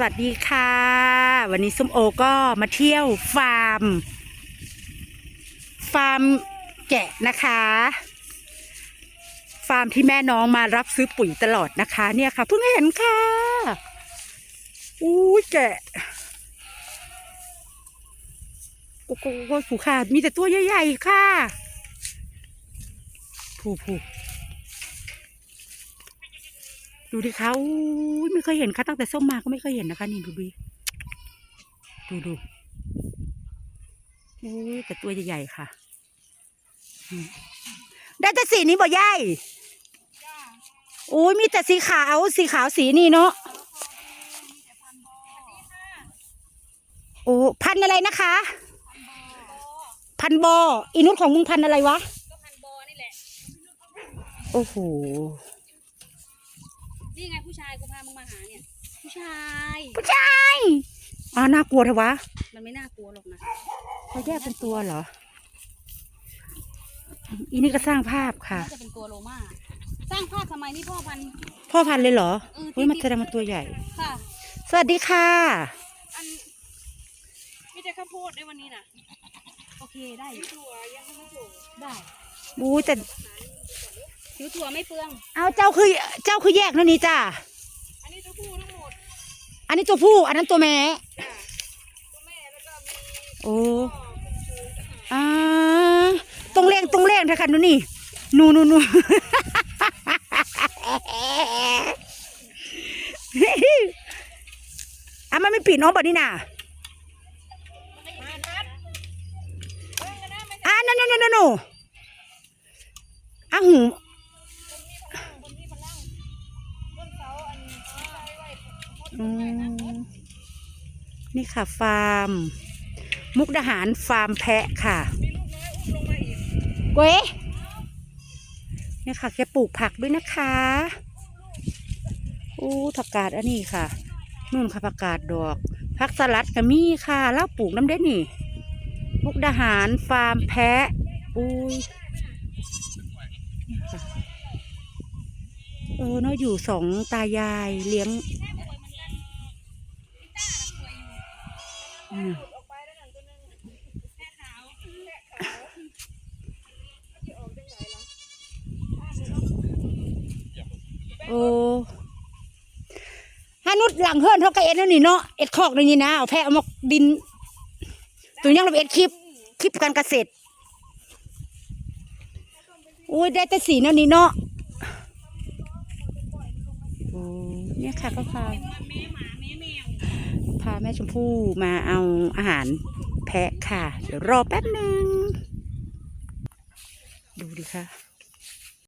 สวัสดีค่ะ วันนี้ส้มโอก็มาเที่ยวฟาร์ม ฟาร์มแกะนะคะ ฟาร์มที่แม่น้องมารับซื้อปุ๋ยตลอดนะคะ เนี่ยค่ะเพิ่งเห็นค่ะอู้ยแกะโอ้โหผูค่ะ มีแต่ตัวใหญ่ๆค่ะผูผู ดูดิคะอู้ยไม่เคยเห็นค่ะตั้งแต่ส้มมาก็ไม่เคยเห็นนะคะ นี่ดูดิดูดูอู้ยแต่ตัวใหญ่ๆค่ะอืมได้แต่สีนี้บ่ใหญ่โอ้ยมีแต่สีขาวสีขาวสีนี่เนาะโอ้พันธุ์อะไรนะคะ พันธุ์บออีนุชของมึงพันธุ์อะไรวะก็พันบอนี่แหละโอ้โห นี่ไงผู้ชายกูพามึงมาหาเนี่ย ผู้ชาย ผู้ชายอ่าน่ากลัวเถอะวะมันไม่น่ากลัวหรอกนะเขาแยกเป็นตัวเหรอ อีนี่ก็สร้างภาพค่ะ น่าจะเป็นตัวโลมาสร้างภาพทำไมนี่พ่อพันธุ์พ่อพันธุ์เลยเหรอเออเฮ้ยมันแสดงมันตัวใหญ่ ค่ะ สวัสดีค่ะ อันมีแต่ข้าวโพดด้วยวันนี้น่ะโอเคได้อยู่ถั่วยังไม่ถูกได้ บูแต่ ถือถั่วไม่เปลือง เอาเจ้าคือเจ้าคือแยกนั่นนี่จ้าอันนี้ตัวผู้ทั้งหมดอันนี้ตัวผู้ อันนั้นตัวแม่จ้ะตัวแม่แล้วก็มีโอ้พ่อเป็นชูทหารอ่าตรงเล่งตรงเล่งเถอะค่ะนูนี่นูนูนูอะมันไม่ปิดน้องบ่นี่น่ะมาทัดเบิ่งกันนะไม่อะนั่นนั่นนั่นนั่นอะหู นี่ค่ะฟาร์ม มุกดาหารฟาร์มแพะค่ะมีลูกน้อยอุ้มลงมาอีกเว้ยเนี่ยค่ะแกปลูกผักด้วยนะคะอู้ผักกาดอันนี้ค่ะนู่นค่ะผักกาดดอกผักสลัดก็มีค่ะแล้วปลูกน้ำเด้นี่ มุกดาหารฟาร์มแพะอุ้ยนี่ค่ะเออเนาะอยู่สองตายายเลี้ยง โอ้ฮานุดหลังเฮิรนเขาก็เอ็ดแล้วนี่เนาะ เอ็ดคอกเลยนี่นะ เอาแพะเอามาดิน ตัวยังเราเอ็ดคลิป คลิปการเกษตรโอ้ยได้แต่สีนั่นนี่เนาะ เนี่ยค่ะก็พาแม่หมาแม่แมวพาแม่ชมพู่มาเอาอาหารแพะค่ะ เดี๋ยวรอแป๊บหนึ่งดูดิค่ะ